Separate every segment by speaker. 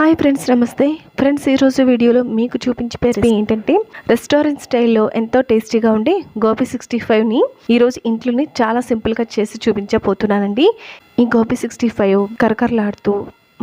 Speaker 1: Hi friends నమస్తే. Friends ఈరోజు వీడియోలో మీకు చూపించే రెసిపీ ఏంటంటే రెస్టారెంట్ స్టైల్లో ఎంతో టేస్టీగా ఉండే గోబీ సిక్స్టీ ఫైవ్ని ఈరోజు ఇంట్లోనే చాలా సింపుల్గా చేసి చూపించబోతున్నానండి. ఈ గోబీ సిక్స్టీ ఫైవ్ కరకరలాడుతూ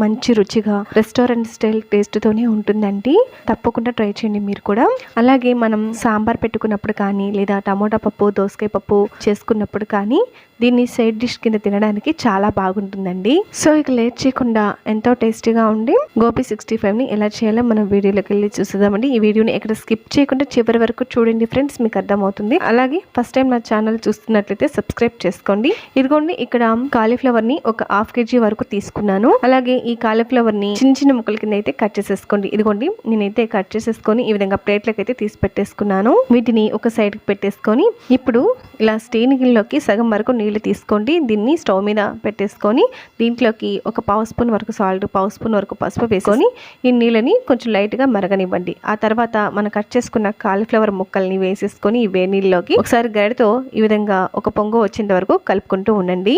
Speaker 1: మంచి రుచిగా రెస్టారెంట్ స్టైల్ టేస్ట్తోనే ఉంటుందండి. తప్పకుండా ట్రై చేయండి మీరు కూడా. అలాగే మనం సాంబార్ పెట్టుకున్నప్పుడు కానీ లేదా టమోటా పప్పు దోసకాయ పప్పు చేసుకున్నప్పుడు కానీ దీన్ని సైడ్ డిష్ కింద తినడానికి చాలా బాగుంటుందండి. సో ఇక లేట్ చేయకుండా ఎంతో టేస్టీగా ఉండి గోపి సిక్స్టీ ఫైవ్ని ఎలా చేయాలో మనం వీడియోలోకి వెళ్ళి చూసేద్దామండి. ఈ వీడియోని ఎక్కడ స్కిప్ చేయకుండా చివరి వరకు చూడండి ఫ్రెండ్స్ మీకు అర్థమవుతుంది. అలాగే ఫస్ట్ టైం నా ఛానల్ చూస్తున్నట్లయితే సబ్స్క్రైబ్ చేసుకోండి. ఇదిగోండి ఇక్కడ కాలీఫ్లవర్ని ఒక హాఫ్ కేజీ వరకు తీసుకున్నాను. అలాగే ఈ కాలీఫ్లవర్ని చిన్న చిన్న ముక్కల కింద అయితే కట్ చేసేసుకోండి. ఇదిగోండి నేనైతే కట్ చేసేసుకొని ఈ విధంగా ప్లేట్లకు అయితే తీసి పెట్టేసుకున్నాను. వీటిని ఒక సైడ్కి పెట్టేసుకొని ఇప్పుడు ఇలా స్టీల్ గిన్నెలోకి సగం వరకు నీళ్ళు తీసుకోండి. దీన్ని స్టవ్ మీద పెట్టేసుకొని దీంట్లోకి ఒక పావు స్పూన్ వరకు సాల్ట్ పావు స్పూన్ వరకు పసుపు వేసుకొని ఈ నీళ్ళని కొంచెం లైట్గా మరగనివ్వండి. ఆ తర్వాత మనం కట్ చేసుకున్న కాలీఫ్లవర్ ముక్కల్ని వేసేసుకొని ఈ వేడి నీళ్ళలోకి ఒకసారి గరిటతో ఈ విధంగా ఒక పొంగు వచ్చేంత వరకు కలుపుకుంటూ ఉండండి.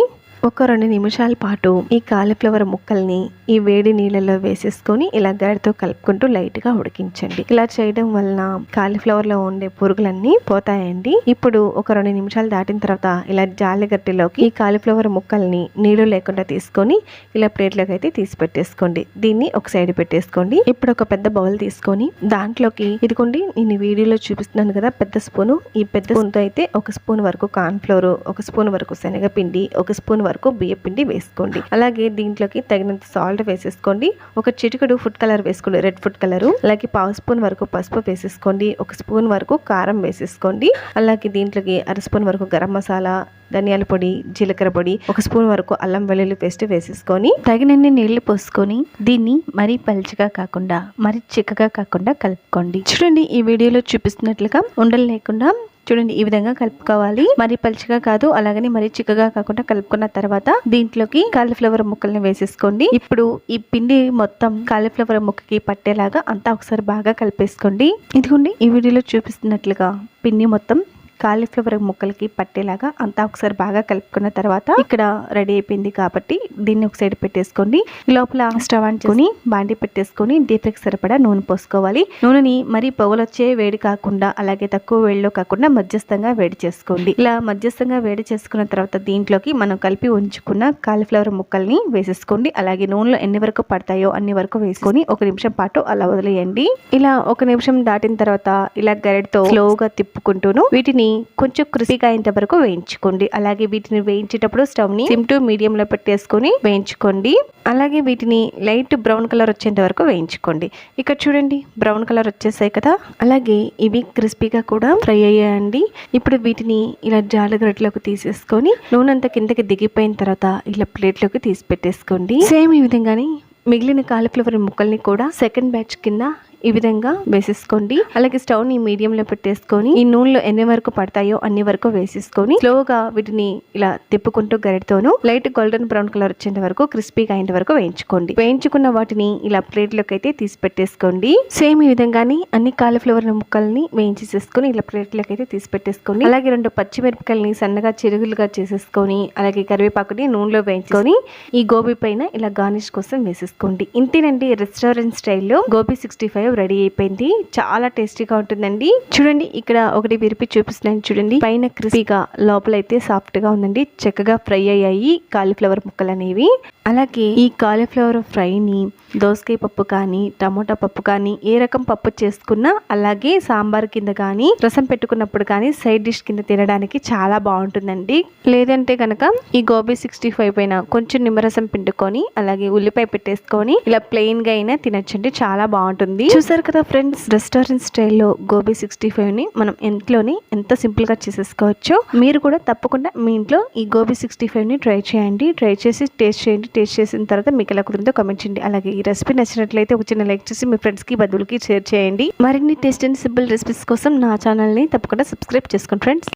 Speaker 1: ఒక రెండు నిమిషాల పాటు ఈ కాలీఫ్లవర్ ముక్కల్ని ఈ వేడి నీళ్ళలో వేసేసుకొని ఇలా గరిటతో కలుపుకుంటూ లైట్గా ఉడికించండి. ఇలా చేయడం వలన కాలీఫ్లవర్లో ఉండే పురుగులన్నీ పోతాయండి. ఇప్పుడు ఒక రెండు నిమిషాలు దాటిన తర్వాత ఇలా జాలిగట్టెలోకి ఈ కాలీఫ్లవర్ ముక్కల్ని నీళ్ళు లేకుండా తీసుకొని ఇలా ప్లేట్లోకి అయితే తీసి పెట్టేసుకోండి దీన్ని ఒక సైడ్ పెట్టేసుకోండి. ఇప్పుడు ఒక పెద్ద బౌల్ తీసుకొని దాంట్లోకి ఇదిగోండి నేను వీడియోలో చూపిస్తున్నాను కదా పెద్ద స్పూను. ఈ పెద్ద స్పూన్తో అయితే ఒక స్పూన్ వరకు కార్న్ ఫ్లోర్ ఒక స్పూన్ వరకు శనగపిండి ఒక స్పూన్ వరకు బియ్యం పిండి వేసుకోండి. అలాగే దీంట్లోకి తగినంత సాల్ట్ వేసేసుకోండి. ఒక చిటికడు ఫుడ్ కలర్ వేసుకోండి. రెడ్ ఫుడ్ కలర్ అలాగే పావు స్పూన్ వరకు పసుపు వేసేసుకోండి. ఒక స్పూన్ వరకు కారం వేసేసుకోండి. అలాగే దీంట్లోకి అర స్పూన్ వరకు గరం మసాలా ధనియాల పొడి జీలకర్ర పొడి ఒక స్పూన్ వరకు అల్లం వెల్లుల్లి పేస్ట్ వేసేసుకొని
Speaker 2: తగినన్ని నీళ్ళు పోసుకొని దీన్ని మరీ పలుచగా కాకుండా మరీ చిక్కగా కాకుండా కలుపుకోండి. చూడండి ఈ వీడియోలో చూపిస్తున్నట్లుగా ఉండలు లేకుండా చూడండి ఈ విధంగా కలుపుకోవాలి. మరి పలుచగా కాదు అలాగని మరి చిక్కగా కాకుండా కలుపుకున్న తర్వాత దీంట్లోకి కాలీఫ్లవర్ ముక్కల్ని వేసేసుకోండి. ఇప్పుడు ఈ పిండి మొత్తం కాలీఫ్లవర్ ముక్కకి పట్టేలాగా అంతా ఒకసారి బాగా కలిపేసుకోండి. ఇదిగోండి ఈ వీడియోలో చూపిస్తున్నట్లుగా పిండి మొత్తం కాలీఫ్లవర్ ముక్కలకి పట్టేలాగా అంతా ఒకసారి బాగా కలుపుకున్న తర్వాత ఇక్కడ రెడీ అయిపోయింది కాబట్టి దీన్ని ఒక సైడ్ పెట్టేసుకోండి లోపల స్టవ్ ఆన్ బాండి పెట్టేసుకొని డీప్ సరిపడా నూనె పోసుకోవాలి. నూనెని మరీ పొగలొచ్చే వేడి కాకుండా అలాగే తక్కువ వేడిలో కాకుండా మధ్యస్థంగా వేడి చేసుకోండి. ఇలా మధ్యస్థంగా వేడి చేసుకున్న తర్వాత దీంట్లోకి మనం కలిపి ఉంచుకున్న కాలీఫ్లవర్ ముక్కల్ని వేసేసుకోండి. అలాగే నూనెలో ఎన్ని వరకు పడతాయో అన్ని వరకు వేసుకొని ఒక నిమిషం పాటు అలా వదిలేయండి. ఇలా ఒక నిమిషం దాటిన తర్వాత ఇలా గరెడ్తో స్లోగా తిప్పుకుంటూను వీటిని కొంచెం క్రిస్పీగా అయ్యేంత వరకు వేయించుకోండి. అలాగే వీటిని వేయించేటప్పుడు స్టవ్ని సిమ్ టు మీడియం లో పెట్టేసుకొని వేయించుకోండి. అలాగే వీటిని లైట్ బ్రౌన్ కలర్ వచ్చేంత వరకు వేయించుకోండి. ఇక్కడ చూడండి బ్రౌన్ కలర్ వచ్చేసాయి కదా. అలాగే ఇవి క్రిస్పీగా కూడా ఫ్రై అయ్యాయండి. ఇప్పుడు వీటిని ఇలా జాలగరట్లోకి తీసేసుకొని నూనె అంతా కిందకి దిగిపోయిన తర్వాత ఇలా ప్లేట్లోకి తీసి పెట్టేసుకోండి. సేమ్ ఈ విధంగానే మిగిలిన కాలీఫ్లవర్ ముక్కల్ని కూడా సెకండ్ బ్యాచ్ కింద ఈ విధంగా వేసేసుకోండి. అలాగే స్టవ్ని మీడియం లో పెట్టేసుకొని ఈ నూనెలో ఎన్ని వరకు పడతాయో అన్ని వరకు వేసేసుకొని స్లోగా వీటిని ఇలా తిప్పుకుంటూ గరిటతోను లైట్ గోల్డెన్ బ్రౌన్ కలర్ వచ్చేంత వరకు క్రిస్పీగా అయిన వరకు వేయించుకోండి. వేయించుకున్న వాటిని ఇలా ప్లేట్లోకి అయితే తీసి పెట్టేసుకోండి. సేమ్ ఈ విధంగానే అన్ని కాలీఫ్లవర్ ముక్కల్ని వేయించేసేసుకొని ఇలా ప్లేట్లోకి అయితే తీసి పెట్టేసుకోండి. అలాగే రెండు పచ్చిమిరపకాయలని సన్నగా చెరుగులుగా చేసేసుకొని అలాగే కరివేపాకుని నూనెలో వేయించుకొని ఈ గోబీ పైన ఇలా గార్నిష్ కోసం వేసేసుకోండి. ఇంతేనండి రెస్టారెంట్ స్టైల్లో గోబీ సిక్స్టీ ఫైవ్ రెడీ అయిపోయింది. చాలా టేస్టీగా ఉంటుందండి. చూడండి ఇక్కడ ఒకటి విరిపి చూపిస్తున్నాను చూడండి. పైన క్రిస్పీగా లోపల అయితే సాఫ్ట్గా ఉందండి. చక్కగా ఫ్రై అయ్యాయి కాలీఫ్లవర్ ముక్కలు అనేవి అలాగే ఈ కాలీఫ్లవర్ ఫ్రైని దోసకాయ పప్పు కానీ టమోటా పప్పు కానీ ఏ రకం పప్పు చేసుకున్నా అలాగే సాంబార్ కింద కానీ రసం పెట్టుకున్నప్పుడు కానీ సైడ్ డిష్ కింద తినడానికి చాలా బాగుంటుందండి. లేదంటే కనుక ఈ గోబీ సిక్స్టీ ఫైవ్ పైన కొంచెం నిమ్మరసం పిండుకొని అలాగే ఉల్లిపాయ పెట్టేసుకొని ఇలా ప్లెయిన్గా అయినా తినచ్చండి. చాలా బాగుంటుంది. చూసారు కదా ఫ్రెండ్స్ రెస్టారెంట్ స్టైల్లో గోబీ సిక్స్టీ ఫైవ్ని మనం ఇంట్లోని ఎంత సింపుల్గా చేసేసుకోవచ్చు మీరు కూడా తప్పకుండా మీ ఇంట్లో ఈ గోబీ సిక్స్టీ ఫైవ్ని ట్రై చేయండి. ట్రై చేసి టేస్ట్ చేయండి. టేస్ట్ చేసిన తర్వాత మీకు ఎలా కుదిరిందో కామెంట్ చేయండి. అలాగే ఈ రెసిపీ నచ్చినట్లయితే ఒక చిన్న లైక్ చేసి మీ ఫ్రెండ్స్కి బంధువులకి షేర్ చేయండి. మరిన్ని టేస్ట్ అండ్ సింపుల్ రెసిపీస్ కోసం నా ఛానల్ని తప్పకుండా సబ్స్క్రైబ్ చేసుకోండి ఫ్రెండ్స్